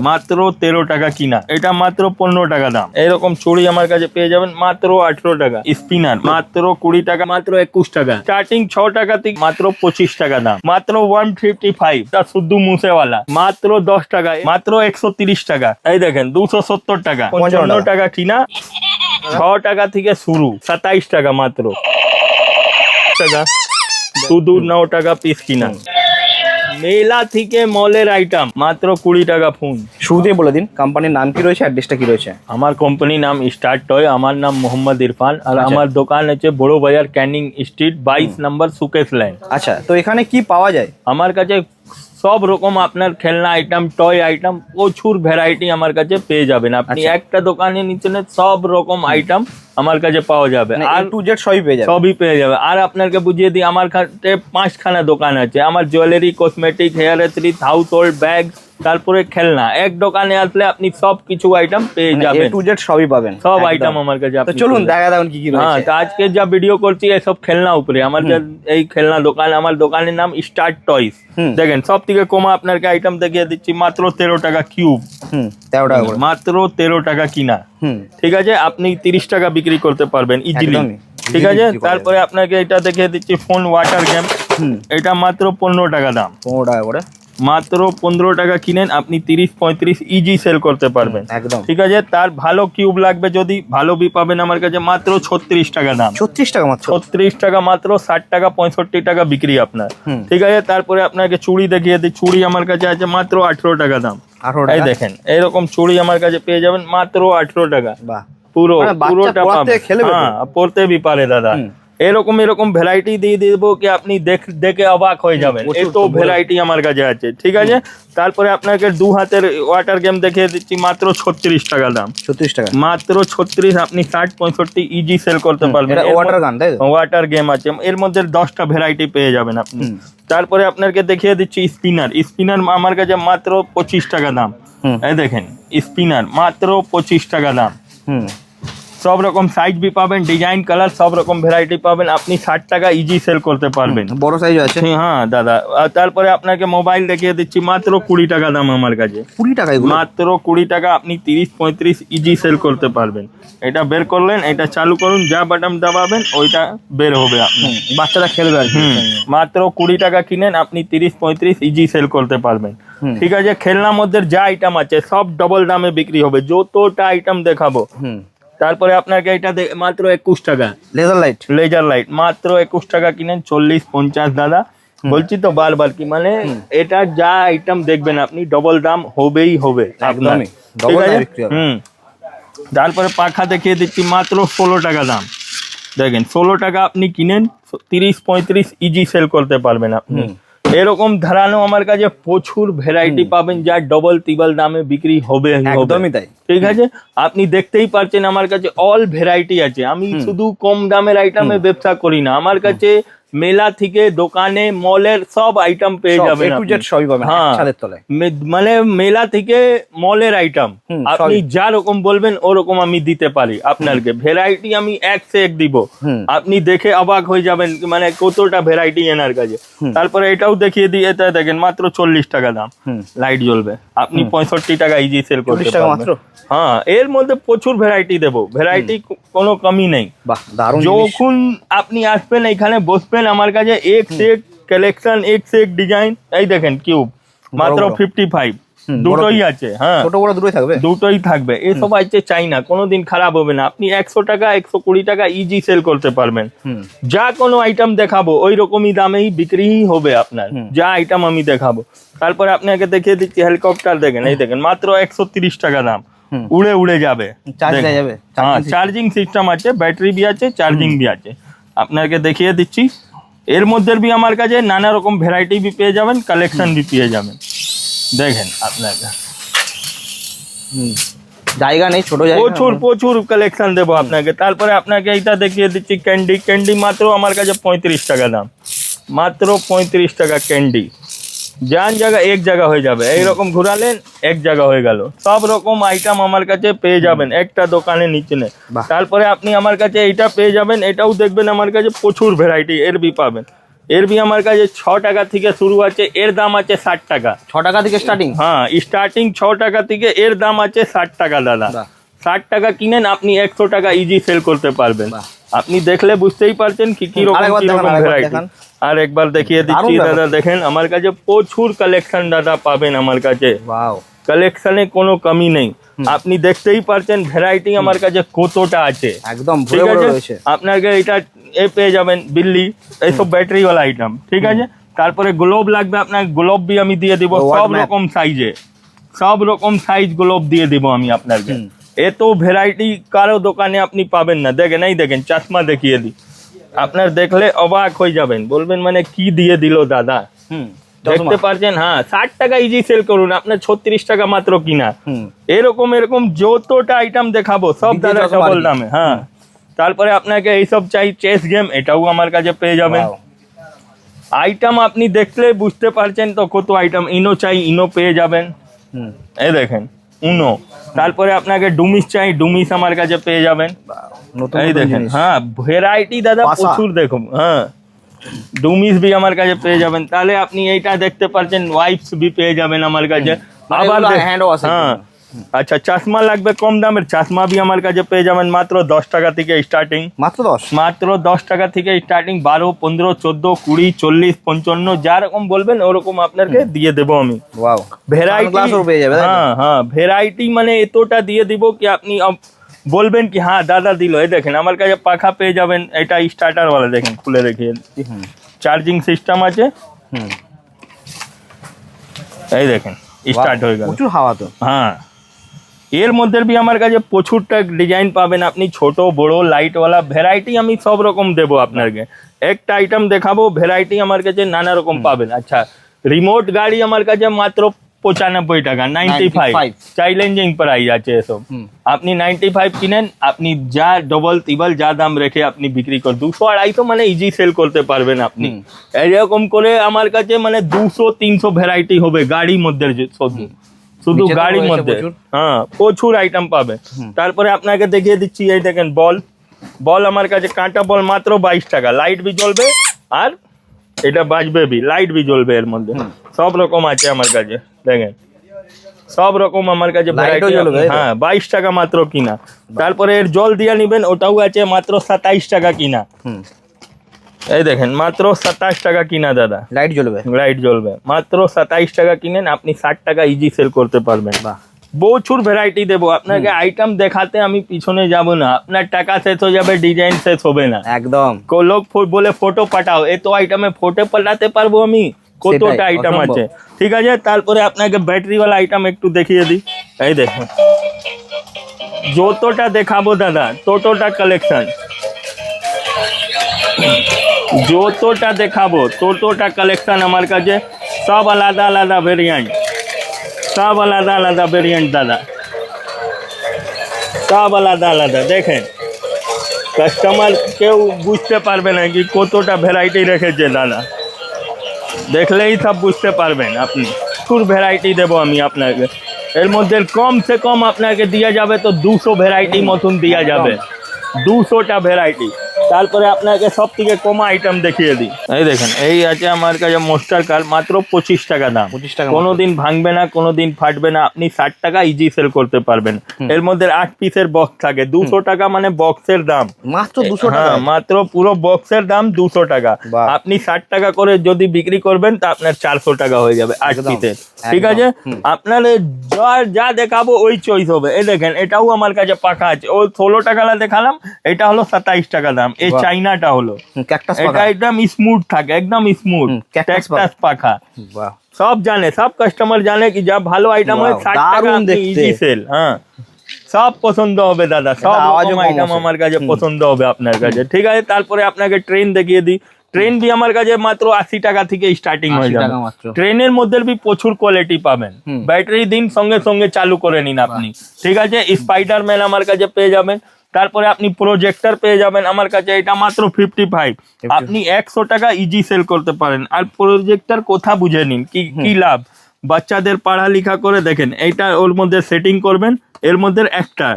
মাত্র তেরো টাকা কিনা। এটা মাত্র পনেরো টাকা দাম। এরকম চুড়ি আমার কাছে পেয়ে যাবেন মাত্র আঠেরো টাকা। স্পিনার মাত্র কুড়ি টাকা। মাত্র একুশ টাকা। স্টার্টিং ছ টাকা থেকে মাত্র পঁচিশ টাকা দাম। মাত্র ওয়ান ফিফটি ফাইভ তা শুদ্ধ মুসেওয়ালা। মাত্র দশ টাকা। মাত্র একশো তিরিশ টাকা। এই দেখেন দুশো সত্তর টাকা। পঞ্চান্ন। টাকা কিনা। ছ টাকা থেকে শুরু। সাতাইশ টাকা মাত্র। টাকা। শুধু ন টাকা পিস কিনা। মেলা থেকে মলের আইটেম মাত্র কুড়ি টাকা ফোন শুরুতেই বলে দিন কোম্পানির নাম কি রয়েছে অ্যাড্রেসটা কি রয়েছে? আমার কোম্পানির নাম স্টার্ট টয় আমার নাম মোহাম্মদ ইরফান আর আচ্ছা। আমার দোকান আছে বড় বাজার ক্যানিং স্ট্রিট বাইশ নম্বর সুকেশ লাইন আচ্ছা তো এখানে কি পাওয়া যায়? আমার কাছে সব রকম আপনার খেলনা আইটেম টয় আইটেম প্রচুর ভ্যারাইটি আমার কাছে পেয়ে যাবেন। আপনি আচ্ছা। একটা দোকানে নিচে সব রকম আইটেম আমার কাছে পাওয়া যাবে। মানে আর টু জেড সবই পেয়ে যাবে সবই পেয়ে যাবে। আর আপনাকে বুঝিয়ে দিই আমার কাছে পাঁচখানা দোকান আছে। আমার jewellery cosmetic hair accessories household bag তারপরে খেলনা। এক দোকানে আসলে আপনি সব কিছু আইটেম পেয়ে যাবেন। টু জেড সবই পাবেন। সব আইটেম আমার কাছে আপনি চলুন দেখা দেখুন কি কি যাবেন। হ্যাঁ তো আজকে যা ভিডিও করছি এসব খেলনা উপরে। আমার যে এই খেলনা দোকান আমার দোকানের নাম স্টার্ট টয়স। দেখেন সব থেকে কমা আপনাকে আইটেম দেখিয়ে দিচ্ছি মাত্র তেরো টাকা কিউব হুম তেরো টাকা করে। মাত্র তেরো টাকা কিনা। হুম। ঠিক আছে আপনি তিরিশ টাকা বিক্রি করতে পারবেন ইজিলি ঠিক আছে তারপরে আপনাকে এটা দেখিয়ে দিচ্ছি ফোন ওয়াটার গেম এটা মাত্র পনেরো টাকা দাম। পনেরো টাকা করে। মাত্র পনেরো টাকা কিনেন আপনি তিরিশ পঁয়ত্রিশ ইজি সেল করতে পারবেন। একদম। ঠিক আছে? তার ভালো কিউব লাগবে যদি ভালো বি পাবেন আমার কাছে মাত্র ছত্রিশ টাকা দাম। ছত্রিশ টাকা মাত্র? ছত্রিশ টাকা মাত্র ষাট টাকা পঁয়ষট্টি টাকা বিক্রি আপনার। ঠিক আছে? তারপরে আপনাকে চুড়ি দেখিয়ে দিই। চুড়ি আমার কাছে আছে মাত্র আঠেরো টাকা দাম। এই দেখেন এরকম চুড়ি আমার কাছে পেয়ে যাবেন মাত্র আঠেরো টাকা। পুরো মানে পুরোটা পড়াতে? হ্যাঁ পড়তে বি পারে দাদা। এরকম এরকম ভ্যারাইটি দিয়ে দেবো কি আপনি দেখ দেখে অবাক হয়ে যাবেন। এত ভ্যারাইটি আমার কাছে আছে ঠিক আছে? তারপরে আপনাকে দু হাতের ওয়াটার গেম দেখিয়ে দিচ্ছি মাত্র ছত্রিশ টাকা দাম। ছত্রিশ টাকা। মাত্র ছত্রিশ আপনি ষাট পঁয়ষট্টি ইজি সেল করতে পারবেন। ওয়াটার গান তাই ওয়াটার গেম আছে। এর মধ্যে দশটা ভ্যারাইটি পেয়ে যাবেন আপনি। তারপরে আপনাকে দেখিয়ে দিচ্ছি স্পিনার স্পিনার আমার কাছে মাত্র পঁচিশ টাকা দাম। এই দেখেন স্পিনার মাত্র পঁচিশ টাকা দাম। হুম। সব রকম সাইজ বি পাবেন ডিজাইন কালার সব রকম ভ্যারাইটি পাবেন। আপনি ষাট টাকা ইজি সেল করতে পারবেন। বড় সাইজ আছে। হ্যাঁ দাদা। আর তারপরে আপনাকে মোবাইল দেখিয়ে দিচ্ছি মাত্র কুড়ি টাকা দাম আমার কাছে। কুড়ি টাকা মাত্র কুড়ি টাকা আপনি তিরিশ পঁয়ত্রিশ ইজি সেল করতে পারবেন। এটা বের করলেন এটা চালু করুন যা বাটন দাবাবেন ওইটা বের হবে আপনি। বাচ্চারা খেলবে আর মাত্র কুড়ি টাকা কিনেন আপনি তিরিশ পঁয়ত্রিশ ইজি সেল করতে পারবেন। ঠিক আছে খেলনার মধ্যে যা আইটেম আছে সব ডবল দামে বিক্রি হবে। যতটা আইটেম দেখাবো তারপরে আপনাকে এটা মাত্র একুশ টাকা। লেজার লাইট লেজার লাইট মাত্র একুশ টাকা কিনেন চল্লিশ পঞ্চাশ দাদা। বলছি তো বারবার কি মানে এটা যা আইটেম দেখবেন আপনি ডবল দাম হবেই হবে। আপনার। ঠিক আছে? হুম। তারপরে পাখা দেখিয়ে দিচ্ছি মাত্র ষোলো টাকা দাম। দেখেন ষোলো টাকা আপনি কিনেন তিরিশ পঁয়ত্রিশ ইজি সেল করতে পারবেন আপনি। এরকম ধারানো আমার কাছে প্রচুর ভ্যারাইটি পাবেন যা ডবল টিবল দামে বিক্রি হবে হবে। একদমই তাই। ঠিক আছে? আপনি দেখতেই পারছেন আমার কাছে অল ভ্যারাইটি আছে। আমি শুধু কম দামের আইটেমে ব্যবসা করি না। আমার কাছে মেলা থেকে দোকানে মলের সব আইটেম পেয়ে যাবেন সবই পাবেন, হ্যাঁ। ছাদের তলায়। মানে মেলা থেকে মলের আইটেম আপনি। যা রকম বলবেন ওরকম আমি দিতে পারি আপনাকে। ভ্যারাইটি আমি এক সে এক দিব আপনি দেখে অবাক হয়ে যাবেন মানে কতটা ভ্যারাইটি এনার কাছে। তারপরে এটাও দেখিয়ে দিয়ে এটা দেখেন মাত্র চল্লিশ টাকা দাম। লাইট জ্বলবে। আপনি পঁয়ষট্টি টাকা ইজি সেল করতে 40 টাকা পারবেন। মাত্র? হ্যাঁ এর মধ্যে প্রচুর ভ্যারাইটি দেবো। ভ্যারাইটি কোনো কমি নেই। বাহ যখন আপনি আসবেন এখানে বসবেন আমার কাছে এক সে এক কালেকশন এক সে এক ডিজাইন এই দেখেন কিউব মাত্র ফিফটি ফাইভ দুটোই আছে হ্যাঁ। ছোট বড় দুটোই থাকবে? দুটোই থাকবে। এসব আছে চাই না কোনোদিন খারাপ হবে না। আপনি একশো টাকা একশো কুড়ি টাকা ইজি সেল করতে পারবেন। যা কোনো আইটেম দেখাবো ওই রকমই দামেই বিক্রিই হবে আপনার। যা আইটেম আমি দেখাবো। তারপরে আপনাকে দেখিয়ে দিচ্ছি হেলিকপ্টার দেখেন এই দেখেন মাত্র একশো তিরিশ টাকা দাম। উড়ে উড়ে যাবে চার্জ দেখেন। দেওয়া যাবে হ্যাঁ Charging system? চার্জিং সিস্টেম আছে ব্যাটারি বি আছে চার্জিং বি আছে আপনাকে দেখিয়ে দিচ্ছি এর মধ্যে বি আমার কাছে নানা রকম ভ্যারাইটি বি পেয়ে যাবেন কালেকশন বি পেয়ে যাবেন দেখেন আপনাকে হুম। জায়গা নেই ছোট জায়গা প্রচুর প্রচুর কালেকশন দেবো আপনাকে তারপরে আপনাকে এইটা দেখিয়ে দিচ্ছি ক্যান্ডি ক্যান্ডি মাত্র আমার কাছে পঁয়ত্রিশ টাকা দাম মাত্র পঁয়ত্রিশ টাকা ক্যান্ডি যান জায়গা এক জায়গা হয়ে যাবে। এইরকম ঘুরালেন এক জায়গা হয়ে গেল। সব রকম আইটেম আমার কাছে পেয়ে যাবেন একটা দোকানে নিচে। তারপরে আপনি আমার কাছে এইটা পেয়ে যাবেন এটাও দেখবেন আমার কাছে প্রচুর ভ্যারাইটি এর বি পাবেন। এর বি আমার কাছে ছ টাকা থেকে শুরু আছে এর দাম আছে ষাট টাকা। ছ টাকা থেকে স্টার্টিং হ্যাঁ স্টার্টিং ছ টাকা থেকে এর দাম আছে ষাট টাকা দাদা। ষাট টাকা কিনেন আপনি একশো টাকা ইজি সেল করতে পারবেন। আপনি দেখলে বুঝতেই পারছেন কি কি রকম ভ্যারাইটি। আর একবার দেখিয়ে দিচ্ছি দাদা দেখেন আমার কাছে প্রচুর কালেকশন দাদা পাবেন আমার কাছে। কালেকশনে কোনো কমি নেই। আপনি দেখতেই পারছেন ভ্যারাইটি আমার কাছে কতটা আছে। একদম ঠিক আছে? আপনাকে এটা এ পেয়ে যাবেন বিল্লি এইসব ব্যাটারিওয়ালা আইটেম ঠিক আছে? তারপরে গ্লোব লাগবে আপনাকে গ্লোব বি আমি দিয়ে দিব সব রকম সাইজে সব রকম সাইজ গ্লোব দিয়ে দিব আমি আপনাকে। এত ভ্যারাইটি কারও দোকানে আপনি পাবেন না। দেখেন এই দেখেন চশমা দেখিয়ে দিই। আপনার দেখলে অবাক হয়ে যাবেন। বলবেন মানে কি দিয়ে দিল দাদা? দেখতে পারছেন? হ্যাঁ ষাট টাকা ইজি সেল করুন আপনার ছত্রিশ টাকা মাত্র কিনা। এরকম এরকম যতটা আইটেম দেখাবো সব দাদা ডবল দামে হ্যাঁ। তারপরে আপনাকে এইসব চাই চেস গেম এটাও আমার কাছে পেয়ে যাবেন। আইটেম আপনি দেখলে বুঝতে পারছেন তো কত আইটেম ইনো চাই ইনো পেয়ে যাবেন। হুম। এই দেখেন। উনো তারপরে আপনাকে ডুমিস চাই ডুমিস আমার কাছে পেয়ে যাবেন। এই দেখেন হ্যাঁ ভ্যারাইটি দাদা প্রচুর দেখুন হ্যাঁ। ডুমিস বি আমার কাছে পেয়ে যাবেন। তাহলে আপনি এইটা দেখতে পাচ্ছেন ওয়াইপস বি পেয়ে যাবেন আমার কাছে। মানে আবার হ্যাঁ। আচ্ছা চশমা লাগবে কম দামের। চশমা বি আমার কাছে পেয়ে যাবেন মাত্র দশ টাকা থেকে স্টার্টিং মাত্র দশ? মাত্র দশ টাকা থেকে স্টার্টিং বারো পনেরো চোদ্দ কুড়ি চল্লিশ পঞ্চান্ন যা রকম বলবেন ওরকম আপনাকে দিয়ে দেবো আমি। ওয়াও ভ্যারাইটি হ্যাঁ হ্যাঁ ভ্যারাইটি মানে এতটা দিয়ে দিব কি আপনি বলবেন কি হ্যাঁ দাদা দিল। এই দেখেন আমার কাছে পাখা পেয়ে যাবেন এটা স্টার্টার ওয়ালা দেখেন খুলে রেখে চার্জিং সিস্টেম আছে। হুম। এই দেখেন স্টার্ট হয়ে গেল। প্রচুর হাওয়া তো। হ্যাঁ। এর মধ্যে বি আমার কাছে প্রচুরটা ডিজাইন পাবেন আপনি ছোট বড় লাইটওয়ালা ভ্যারাইটি আমি সব রকম দেবো আপনাকে। একটা আইটেম দেখাবো ভ্যারাইটি আমার কাছে নানা রকম পাবেন। আচ্ছা রিমোট গাড়ি আমার কাছে মাত্র পঁচানব্বই টাকা নাইনটি ফাইভ চ্যালেঞ্জিং প্রাইস আছে এসব। আপনি নাইনটি ফাইভ কিনেন আপনি যা ডবল টিবল যা দাম রেখে আপনি বিক্রি করেন দুশো আড়াইশো মানে ইজি সেল করতে পারবেন আপনি। এরকম করে আমার কাছে মানে দুশো তিনশো ভ্যারাইটি হবে গাড়ির মধ্যে শুধু শুধু গাড়ির মধ্যে। হ্যাঁ প্রচুর আইটেম পাবে। তারপরে আপনাকে দেখিয়ে দিচ্ছি এই দেখেন বল। বল আমার কাছে কাঁটা বল মাত্র বাইশ টাকা। লাইট বি জ্বলবে আর এটা বাজবে বি লাইট বি জ্বলবে এর মধ্যে। সব রকম আছে আমার কাছে দেখেন। সব রকম আমার কাছে হ্যাঁ বাইশ টাকা মাত্র কিনা। তারপরে এর জল দিয়ে নিবেন ওটাও আছে মাত্র সাতাইশ টাকা কিনা। এই দেখেন মাত্র সাতাশ টাকা কিনা দাদা। লাইট জ্বলবে। লাইট জ্বলবে। মাত্র সাতাইশ টাকা কিনেন আপনি ষাট টাকা ইজি সেল করতে পারবেন। বাহ। প্রচুর ভ্যারাইটি দেবো। আপনাকে আইটেম দেখাতে আমি পিছনে যাব না। আপনার টাকা শেষ হয়ে যাবে ডিজাইন শেষ হবে না। একদম। লোক বলে ফটো পাঠাও। এত আইটেমে ফটো পাঠাতে পারব আমি? কতটা আইটেম আছে? ঠিক আছে তারপরে আপনাকে ব্যাটারিওয়ালা আইটেম একটু দেখিয়ে দিই। এই দেখুন। যতটা দেখাবো দাদা ততটা কালেকশন যতটা দেখাবো ততটা কালেকশন আমার কাছে সব আলাদা আলাদা ভেরিয়েন্ট সব আলাদা আলাদা ভেরিয়েন্ট দাদা সব আলাদা আলাদা দেখেন কাস্টমার কেউ বুঝতে পারবে না কি কতটা ভ্যারাইটি রেখেছে দাদা দেখলেই সব বুঝতে পারবেন আপনি প্রচুর ভ্যারাইটি দেবো আমি আপনাকে এর মধ্যে কম সে কম আপনাকে দেওয়া যাবে তো দুশো ভ্যারাইটি মতন দেওয়া যাবে দুশোটা ভ্যারাইটি তারপরে আপনাকে সব থেকে কমা আইটেম দেখিয়ে দিই। এই দেখেন এই আছে আমার কাছে মোস্টার কাল মাত্র পঁচিশ টাকা দাম। 25 টাকা কোনোদিন ভাঙবে না কোনোদিন ফাটবে না আপনি ষাট টাকা ইজি সেল করতে পারবেন। এর মধ্যে আট পিসের বক্স থাকে দুশো টাকা মানে বক্সের দাম। মাত্র দুশো টাকা হ্যাঁ মাত্র পুরো বক্সের দাম দুশো টাকা। আপনি ষাট টাকা করে যদি বিক্রি করবেন তা আপনার চারশো টাকা হয়ে যাবে আট পিসের ঠিক আছে? আপনার যা যা দেখাবো ওই চয়েস হবে। এই দেখেন এটাও আমার কাছে পাকা আছে। ও ষোলো টাকা দেখালাম এটা হলো সাতাইশ টাকা দাম। এই চাইনাটা হলো। এটা একদম স্মুথ থাকে একদম স্মুথ ট্যাক্টাস পাখা। সব জানে সব কাস্টমার জানে কি যা ভালো আইটেম হয় ষাট টাকা। ইজি সেল হ্যাঁ। সব পছন্দ হবে দাদা সব আইটেম আমার কাছে পছন্দ হবে আপনার কাছে। ঠিক আছে তারপরে আপনাকে ট্রেন দেখিয়ে দিই। ট্রেন বি আমার কাছে মাত্র আশি টাকা থেকে স্টার্টিং হয়ে যাবে। ট্রেনের মধ্যে প্রচুর কোয়ালিটি পাবেন। ব্যাটারি দিন সঙ্গে সঙ্গে চালু করে নিন আপনি। ঠিক আছে স্পাইডারম্যান আমার কাছে পেয়ে যাবেন। তারপরে আপনি প্রজেক্টর পেয়ে যাবেন আমার কাছে এটা মাত্র ফিফটি ফাইভ আপনি একশো টাকা ইজি সেল করতে পারেন। আর প্রজেক্টার কোথা বুঝে নিন? কি কি লাভ? বাচ্চাদের পড়ালেখা করে দেখেন এইটা ওর মধ্যে সেটিং করবেন এর মধ্যে একটা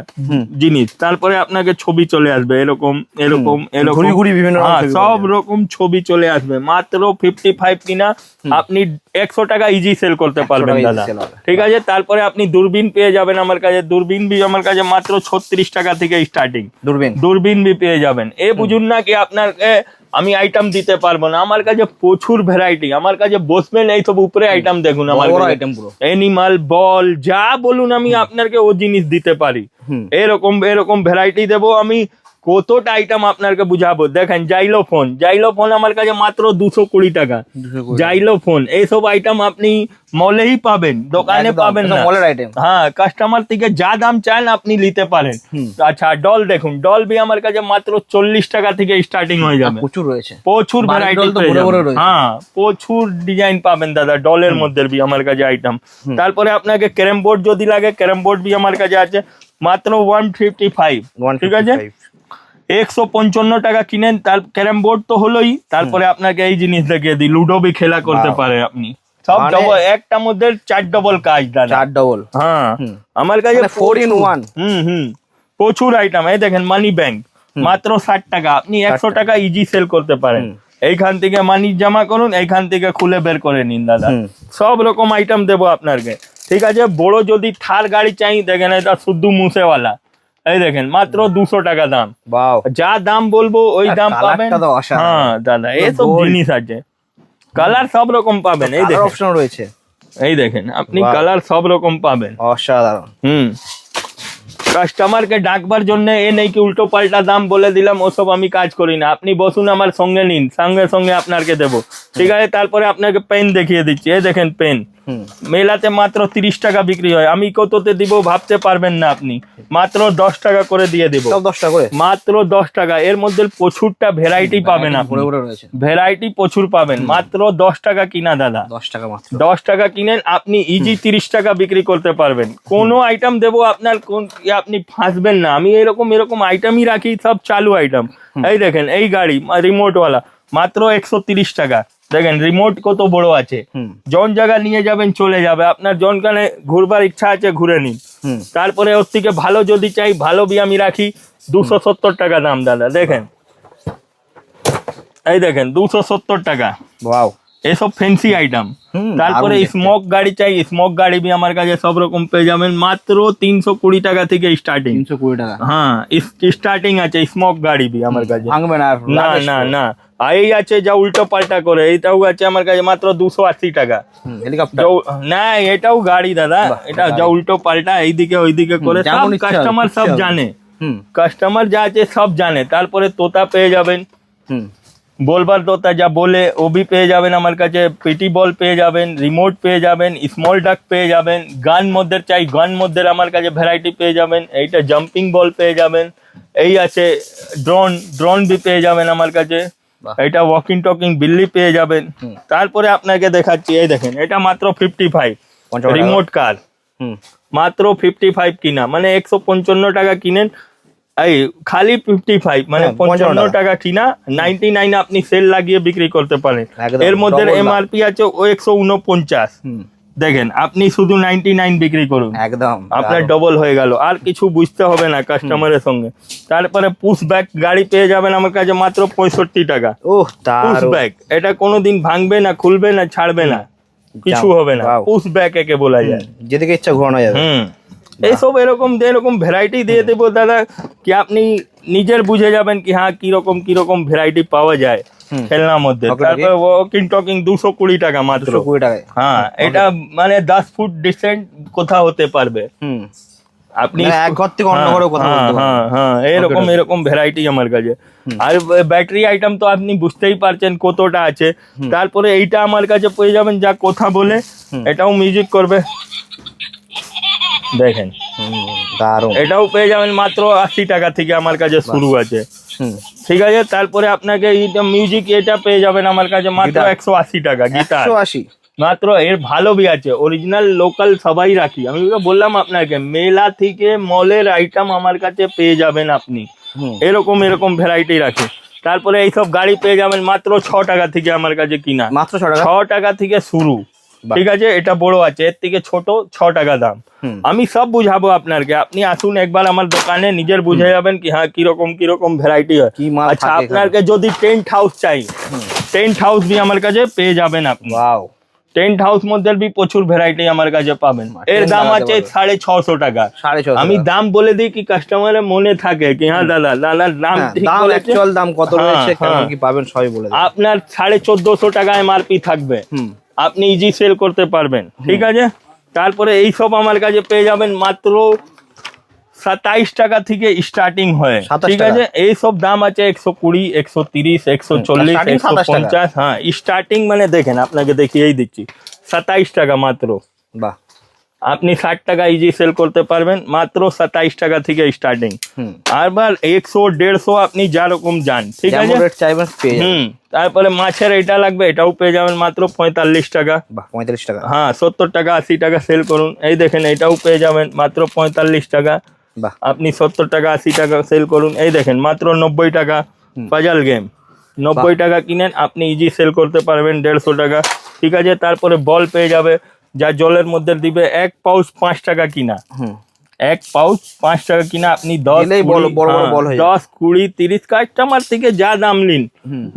জিনিস তারপরে আপনাকে ছবি চলে আসবে এরকম এরকম এরকম। বিভিন্ন হ্যাঁ, সব রকম ছবি চলে আসবে মাত্র ফিফটি ফাইভ কিনা আপনি একশো টাকা ইজি সেল করতে পারবেন দাদা। ঠিক আছে? তারপরে আপনি দূরবীন পেয়ে যাবেন আমার কাছে। দূরবীন বি আমার কাছে মাত্র ছত্রিশ টাকা থেকে স্টার্টিং দূরবীন। দূরবীন বি পেয়ে যাবেন। এ বুঝুন না কি আপনাকে আমি আইটেম দিতে পারব না। আমার কাছে প্রচুর ভ্যারাইটি আমার কাছে বসবেন নেই সব উপরে আইটেম দেখুন আমার আইটেম পুরো। এনিমাল বল যা বলুন আমি আপনাকে ও জিনিস দিতে পারি। এরকম এরকম ভ্যারাইটি দেবো আমি। কতটা আইটেম আপনাকে বুঝাবো? দেখেন জাইলো ফোন জাইলো ফোন আমার কাছে মাত্র দুশো কুড়ি টাকা। জাইলো ফোন এইসব আইটেম আপনি মলেই পাবেন দোকানে পাবেন মলের আইটেম হ্যাঁ কাস্টমার থেকে যা দাম চান আপনি নিতে পারেন। আচ্ছা ডল দেখুন ডল বি আমার কাছে মাত্র চল্লিশ টাকা থেকে স্টার্টিং হয়ে যাবে। প্রচুর রয়েছে। প্রচুর ভ্যারাইটি। হ্যাঁ প্রচুর ডিজাইন পাবেন দাদা ডলের মধ্যে বি আমার কাছে আইটেম তারপরে আপনাকে ক্যারাম বোর্ড যদি লাগে ক্যারাম বোর্ড বি আমার কাছে আছে মাত্র ওয়ান ফিফটি ফাইভ ঠিক আছে? একশো পঞ্চান্ন টাকা কিনেন তার ক্যারাম বোর্ড তো হলোই। তারপরে আপনাকে এই জিনিস দেখিয়ে দিই লুডো বি খেলা করতে. পারে আপনি। সব মানে- ডবল একটা মধ্যে চার ডবল কাজ দাদা। চার ডবল হ্যাঁ। আমার কাছে মানে four in প্রচুর- হুম হুম। প্রচুর আইটেম এই দেখেন মানি ব্যাংক মাত্র ষাট টাকা। আপনি একশো টাকা। ইজি সেল করতে পারেন। এইখান থেকে মানি জমা করুন এইখান থেকে খুলে বের করে নিন দাদা। সব রকম আইটেম দেবো আপনাকে। ঠিক আছে? বড় যদি থার গাড়ি চাই দেখেন এটা শুদ্ধ মুসেওয়ালা। এই দেখেন মাত্র দুশো টাকা দাম। যা দাম বলব ওই দাম পাবেন হ্যাঁ দাদা gold। জিনিস আছে। কালার সব রকম পাবেন এই দেখেন। অপশন রয়েছে। এই দেখেন আপনি কালার সব রকম পাবেন। অসাধারণ। হুম। কাস্টমারকে ডাকবার জন্য এ নেই কি উল্টো পাল্টা দাম বলে দিলাম ওসব আমি কাজ করি না। আপনি বসুন আমার সঙ্গে নিন সঙ্গে সঙ্গে আপনাকে দেবো। ঠিক আছে তারপরে আপনাকে পেন দেখিয়ে দিচ্ছি। এই দেখেন পেন মেলাতে মাত্র তিরিশ টাকা বিক্রি হয়। আমি কততে দিব ভাবতে পারবেন না আপনি। মাত্র দশ টাকা করে দিয়ে দিব। দশ টাকা করে? মাত্র দশ টাকা। এর মধ্যে প্রচুরটা ভ্যারাইটি পাবেন আপনি। ভ্যারাইটি প্রচুর পাবেন। মাত্র দশ টাকা কিনা দাদা। দশ টাকা মাত্র। দশ টাকা কিনেন আপনি ইজি তিরিশ টাকা বিক্রি করতে পারবেন। কোনো আইটেম দেবো আপনার কোন আপনি ফাঁসবেন না। আমি এরকম এরকম আইটেমই রাখি সব চালু আইটেম এই দেখেন এই গাড়ি রিমোটওয়ালা। মাত্র একশো তিরিশ টাকা। দেখেন রিমোট কত বড় আছে। জন জায়গা নিয়ে যাবেন চলে যাবে। আপনার জনখানে ঘুরবার ইচ্ছা আছে ঘুরে নিন। তারপরে ওর থেকে ভালো যদি চাই ভালো বি আমি রাখি দুশো সত্তর টাকা দাম দাদা দেখেন। এই দেখেন দুশো সত্তর টাকা। ওয়াও। এসব ফ্যান্সি আইটেম তারপরে। স্মোক গাড়ি চাই স্মোক গাড়ি বি আমার কাছে সব রকম পেয়ে যাবেন। মাত্র তিনশো কুড়ি টাকা থেকে স্টার্টিং তিনশো কুড়ি টাকা। হ্যাঁ স্টার্টিং আছে স্মোক গাড়ি বি আমার কাছে। না না। না। আর এই আছে যা উল্টো পাল্টা করে এইটাও আছে আমার কাছে মাত্র দুশো আশি টাকা। না এটাও গাড়ি দাদা। এটা যা উল্টো পাল্টা এইদিকে ওইদিকে করে সব কাস্টমার সব জানে। কাস্টমার যা আছে সব জানে। তারপরে তোতা পেয়ে যাবেন। বলবার তোতা যা বলে ওবি পেয়ে যাবেন আমার কাছে পেটি বল পেয়ে যাবেন রিমোট পেয়ে যাবেন স্মল ডাক পেয়ে যাবেন গান মধ্যে চাই গান মধ্যে আমার কাছে ভ্যারাইটি পেয়ে যাবেন এইটা জাম্পিং বল পেয়ে যাবেন এই আছে ড্রোন ড্রোন বি পেয়ে যাবেন আমার কাছে। এটা ওয়াকিং টকিং বিল্লি পেয়ে যাবেন। তারপরে আপনাকে দেখাচ্ছি এই দেখেন এটা মাত্র ফিফটি ফাইভ রিমোট কার মাত্র ফিফটি ফাইভ কিনা মানে একশো পঞ্চান্ন টাকা কিনেন। এই খালি ফিফটি ফাইভ মানে হ্যাঁ, পঞ্চান্ন টাকা। কিনা নাইনটি নাইন আপনি সেল লাগিয়ে বিক্রি করতে পারেন। এর মধ্যে এমআরপি আছে ও একশো উনপঞ্চাশ। দেখেন আপনি শুধু নাইনটি নাইন বিক্রি করুন। একদম আপনার ডবল হয়ে গেল। আর কিছু বুঝতে হবে না কাস্টমারের সঙ্গে। তারপরে পুশ ব্যাক গাড়ি পেয়ে যাবেন আমার কাছে মাত্র পঁয়ষট্টি টাকা। ওহ পুশ ব্যাক এটা কোনোদিন ভাঙবে না খুলবে না ছাড়বে না। কিছু হবে না। পুশ ব্যাক একে বলা যায়। যেদিকে ইচ্ছা ঘোরানো যাবে। হুম। এইসব এরকম এরকম ভ্যারাইটি দিয়ে দেবো দাদা কি আপনি নিজের বুঝে যাবেন কি হ্যাঁ কীরকম কীরকম ভ্যারাইটি পাওয়া যায়। খেলনার মধ্যে। তারপর ওয়াকিং টকিং দুশো কুড়ি টাকা মাত্র। কুড়ি টাকায়? হ্যাঁ এটা মানে দশ ফুট ডিসেন্ট কোথাও হতে পারবে। আপনি মানে এক ঘর থেকে অন্য হ্যাঁ, কথা হ্যাঁ, হ্যাঁ হ্যাঁ এরকম এরকম ভ্যারাইটি আমার কাছে। আর ব্যাটারি আইটেম তো আপনি বুঝতেই পারছেন কতটা আছে। তারপরে এইটা আমার কাছে পেয়ে যাবেন যা কথা বলে। এটাও মিউজিক করবে। দেখেন। দারুণ। এটাও পেয়ে যাবেন মাত্র আশি টাকা থেকে আমার কাছে শুরু আছে। ঠিক আছে তারপরে আপনাকে এইটা মিউজিক এটা পেয়ে যাবেন আমার কাছে মাত্র একশো আশি টাকা গিটার। আশি। মাত্র এর ভালো বি আছে অরিজিনাল লোকাল সবাই রাখি। আমি বললাম আপনাকে মেলা থেকে মলের আইটেম আমার কাছে পেয়ে যাবেন আপনি। এরকম এরকম ভ্যারাইটি রাখি। তারপরে এইসব গাড়ি পেয়ে যাবেন মাত্র ছ টাকা থেকে আমার কাছে কিনা। মাত্র ছ টাকা থেকে শুরু। ঠিক আছে এটা বড় আছে এর থেকে ছোট ছ টাকা দাম। আমি সব বুঝাবো আপনাকে আপনি আসুন একবার আমার দোকানে নিজের বুঝে যাবেন কি হ্যাঁ কীরকম কীরকম ভ্যারাইটি হয়। আচ্ছা আপনাকে যদি টেন্ট হাউস চাই টেন্ট হাউস দিয়ে আমার কাছে পেয়ে যাবেন আপনি। টেন্ট হাউস মধ্যে বি প্রচুর ভ্যারাইটি আমার কাছে পাবেন। এর দাম আছে সাড়ে ছশো টাকা। সাড়ে আমি দাম বলে দিই কি কাস্টমারের মনে থাকে কি হ্যাঁ দাদা দাদার দাম হ্যাঁ, দাম কত হ্যাঁ, রয়েছে হ্যাঁ। কি পাবেন সবই বলে আপনার সাড়ে চোদ্দশো টাকা এমআরপি থাকবে। আপনি ইজি সেল করতে পারবেন ঠিক আছে? তারপরে এই সব আমার কাছে পেয়ে যাবেন মাত্র সাতাইশ টাকা থেকে স্টার্টিং হয় ঠিক আছে? এই সব দাম আছে একশো কুড়ি একশো তিরিশ একশো চল্লিশ একশো পঞ্চাশ হ্যাঁ স্টার্টিং মানে দেখেন আপনাকে দেখিয়েই দিচ্ছি সাতাইশ টাকা মাত্র। বাহ। আপনি ষাট টাকা ইজি সেল করতে পারবেন মাত্র সাতাইশ টাকা থেকে স্টার্টিং আবার একশো দেড়শো আপনি যা রকম যান ঠিক আছে? হুম তারপরে মাছের এটা লাগবে এটাও পেয়ে যাবেন মাত্র পঁয়তাল্লিশ টাকা। পঁয়তাল্লিশ টাকা। হ্যাঁ সত্তর টাকা আশি টাকা সেল করুন। এই দেখেন এটাও পেয়ে যাবেন মাত্র পঁয়তাল্লিশ টাকা। আপনি সত্তর টাকা আশি টাকা সেল করুন। এই দেখেন মাত্র নব্বই টাকা। পাজাল গেম নব্বই টাকা কিনেন আপনি ইজি সেল করতে পারবেন দেড়শো টাকা। ঠিক আছে তারপরে বল পেয়ে যাবে। যা জলের মধ্যে দিবে এক পাউচ পাঁচ টাকা কিনা। এক পাউচ পাঁচ টাকা কিনা আপনি দশ কুড়ি- হ্যাঁ। দশ কুড়ি তিরিশ কাস্টমার থেকে যা দাম নিন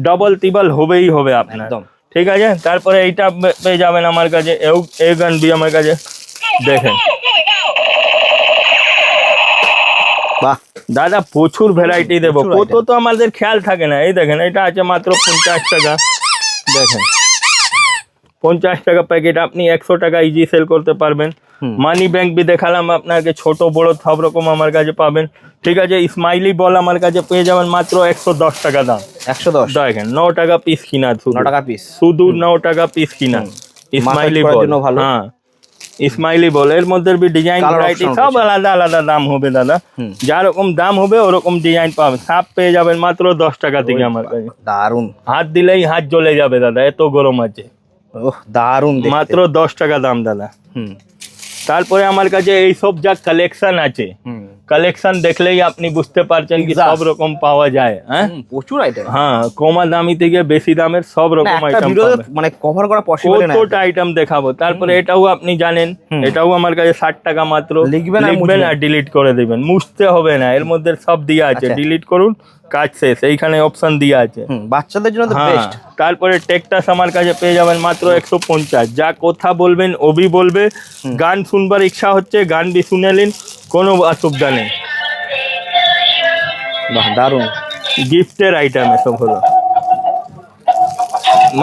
ডবল টিবল হবেই হবে আপনার। ঠিক আছে? তারপরে এইটা পেয়ে যাবেন আমার কাছে এই গান বি আমার কাছে। দেখেন। বাহ। দাদা প্রচুর ভ্যারাইটি দেবো। কত তো আমাদের খেয়াল থাকে না। এই দেখেন এটা আছে মাত্র পঞ্চাশ টাকা। দেখেন। পঞ্চাশ টাকা প্যাকেট আপনি একশো টাকা ইজি সেল করতে পারবেন। মানি ব্যাংক বি দেখালাম আপনাকে ছোট বড় সব রকম আমার কাছে পাবেন। ঠিক আছে স্মাইলি বল আমার কাছে পেয়ে যাবেন মাত্র একশো দশ টাকা দাম। একশো দশ। দেখেন ন টাকা পিস কিনা শুধু। ন টাকা পিস শুধু ন টাকা পিস কিনা। স্মাইলি বল ভালো। হ্যাঁ। স্মাইলি বল এর মধ্যে বি ডিজাইন ভ্যারাইটি সব আলাদা আলাদা দাম হবে দাদা। যা রকম দাম হবে ওরকম ডিজাইন পাবেন। সাপ পেয়ে যাবেন মাত্র দশ টাকা থেকে আমার কাছে। দারুণ হাত দিলেই হাত জ্বলে যাবে দাদা। এত গরম আছে। ওহ দারুণ মাত্র দশ টাকা দাম দাদা। হুম। তারপরে আমার কাছে এই সব যা কালেকশন আছে কালেকশন দেখলেই আপনি বুঝতে পারছেন কি সব রকম পাওয়া যায় হ্যাঁ? প্রচুর আইটেম হ্যাঁ কমা দামি থেকে বেশি দামের সব রকম আইটেম মানে কভার করা পসিবল না কতটা আইটেম দেখাবো? তারপরে এটাও আপনি জানেন এটাও আমার কাছে ষাট টাকা মাত্র। লিখবেন লিখবেন ডিলিট করে দিবেন। মুছতে হবে না এর মধ্যে সব দিয়ে আছে। আচ্ছা। ডিলিট করুন কাজ শেষ এইখানে অপশন দিয়ে আছে। বাচ্চাদের জন্য হ্যাঁ বেস্ট তারপরে টেকটাস আমার কাছে পেয়ে যাবেন মাত্র একশো পঞ্চাশ। যা কথা বলবেন ওবি বলবে গান শুনবার ইচ্ছা হচ্ছে গান বি শুনে নিন কোনো অসুবিধা নেই। বাহ দারুণ গিফটের আইটেম এসব হলো।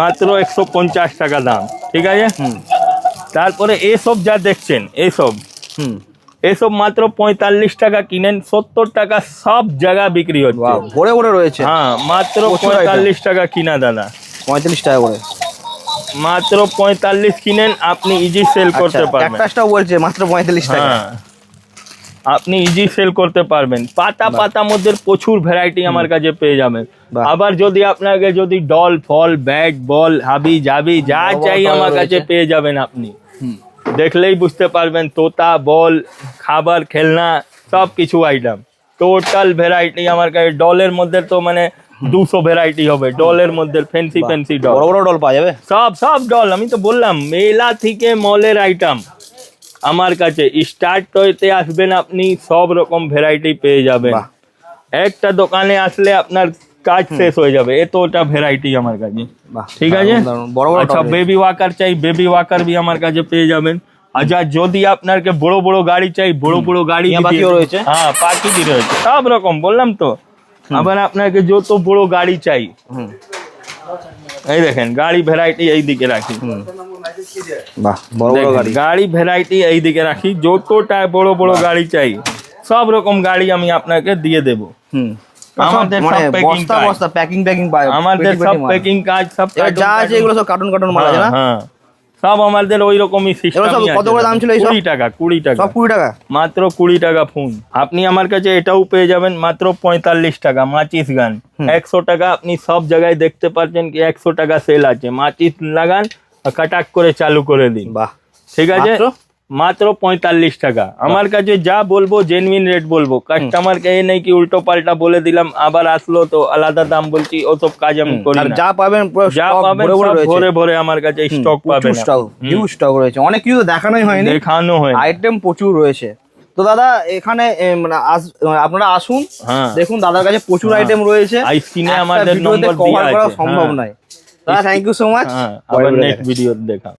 মাত্র একশো পঞ্চাশ টাকা দাম ঠিক আছে? তারপরে এসব যা দেখছেন এসব। হুম। এসব মাত্র পঁয়তাল্লিশ টাকা কিনেন সত্তর টাকা সব জায়গা বিক্রি হচ্ছে। ভরে ভরে রয়েছে। হ্যাঁ মাত্র পঁয়তাল্লিশ টাকা কিনা দাদা। পঁয়তাল্লিশ টাকা করে। মাত্র পঁয়তাল্লিশ কিনেন আপনি ইজি সেল করতে আচ্ছা পারবেন বলছে মাত্র পঁয়তাল্লিশ টাকা। হ্যাঁ আপনি ইজি সেল করতে পারবেন। পাতা পাতা মধ্যে প্রচুর ভ্যারাইটি আমার কাছে পেয়ে যাবেন। আবার যদি আপনাকে যদি ডল ফল ব্যাগ বল হাবি জাবি যা চাই আমার কাছে পেয়ে যাবেন আপনি। হুম। দেখলেই বুঝতে পারবেন তোতা বল খাবার খেলনা সব কিছু আইটেম টোটাল ভ্যারাইটি আমার কাছে ডলের মধ্যে তো মানে দুশো ভ্যারাইটি হবে। ডলের মধ্যে ফ্যান্সি ফ্যান্সি ডল বড় ডল পাওয়া যাবে? সব সব ডল আমি তো বললাম মেলা থেকে মলের আইটেম আমার কাছে স্টার্ট হইতে আসবেন আপনি সব রকম ভ্যারাইটি পেয়ে যাবেন। একটা দোকানে আসলে আপনার কাজ শেষ হয়ে যাবে এতটা ভ্যারাইটি আমার কাছে বাহ ঠিক দারুণ, আছে দারুণ। বড় বড় আচ্ছা টবে। বেবি ওয়াকার চাই বেবি ওয়াকার বি আমার কাছে পেয়ে যাবেন আচ্ছা যদি আপনাকে বড় বড় গাড়ি চাই বড় বড় গাড়ি টিয়া বি পাখিও দিয়ে- রয়েছে? হ্যাঁ পাখি বি রয়েছে সব রকম বললাম তো আবার আপনাকে যত বড় গাড়ি চাই হুম এই দেখেন গাড়ি ভ্যারাইটি এই দিকে রাখি হুম বাহ বড় বড় দেখেন, গাড়ি গাড়ি ভ্যারাইটি এই দিকে রাখি যতটা বড় বড় গাড়ি চাই সব রকম গাড়ি আমি আপনাকে দিয়ে দেব হুম আমাদের সব packing বস্তা বস্তা প্যাকিং প্যাকিং আমাদের সব প্যাকিং কাজ সব যা আছে এগুলো সব কার্টুন কার্টুন মাল আছে না? হ্যাঁ। সব আমাদের ওই রকমই সিস্টেম সব কত করে দাম ছিল এইসব? কুড়ি টাকা কুড়ি টাকা। সব কুড়ি টাকা? মাত্র কুড়ি টাকা ফোন আপনি আমার কাছে এটাও পেয়ে যাবেন মাত্র পঁয়তাল্লিশ টাকা মাচিস গান। একশো টাকা আপনি সব জায়গায় দেখতে পাচ্ছেন কি একশো টাকা সেল আছে। মাচিস লাগান কাটাক করে চালু করে দিন। বাহ। ঠিক আছে? মাত্র? পঁয়তাল্লিশ টাকা। আমার কাছে যা বলব জেনুইন রেট বলব। কাস্টমারকে এই নেই কি উল্টো পাল্টা বলে দিলাম আবার আসলো তো আলাদা দাম বলছি ওসব কাজ আমি করি যা পাবেন যা পাবেন ভরে ভরে রয়েছে। আমার কাছে স্টক পাবেন স্টক হিউজ স্টক রয়েছে। অনেক কিছু দেখানোই হয়নি। দেখানো হয় আইটেম প্রচুর রয়েছে। তো দাদা এখানে মানে আস- আপনারা আসুন হ্যাঁ। দেখুন দাদার কাছে প্রচুর আইটেম রয়েছে। আর screen এ আমাদের নম্বর দেওয়া করা সম্ভব হ্যাঁ। নয় দাদা থ্যাংক ইউ সো মাচ হ্যাঁ আবার নেক্সট ভিডিও দেখা।